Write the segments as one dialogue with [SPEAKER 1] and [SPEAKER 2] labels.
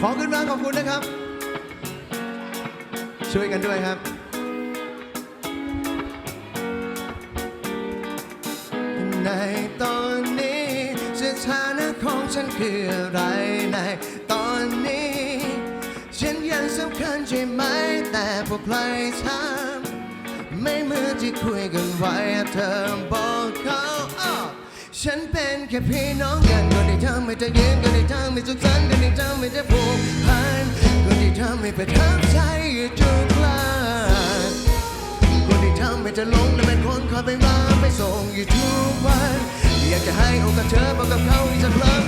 [SPEAKER 1] ขอขึ้นมาขอบคุณนะครับ ช่วยกันด้วยครับในตอนนี้สถานะของฉันคืออะไรในตอนนี้ ฉันยังสำคัญใช่ไหมแต่พวกใครถามไม่เหมือนที่คุยกันไว้เธอบอกเขา ฉันเป็นแค่พี่น้องกันคนที่ทำให้เธอยิ้มคนที่ทำให้สุขสันต์คนที่ทำให้เธอผูกพันคนที่ทำให้ประทับใจอยู่ทุกลาคนที่ทำให้เธอหลงและเป็นคนคอยไปมาไปส่งอยู่ทุกวัน อยากจะให้โอกาสเธอบอกกับเขาที่จะเพลิน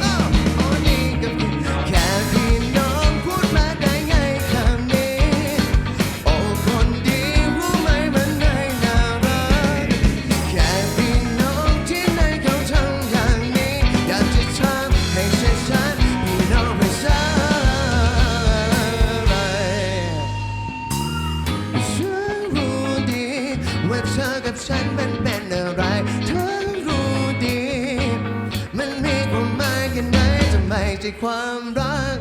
[SPEAKER 1] ธอกับฉันมันเป็นอะไร เธอรู้ดี มันมีความหมายแค่ไหนทำไมใช่ความรัก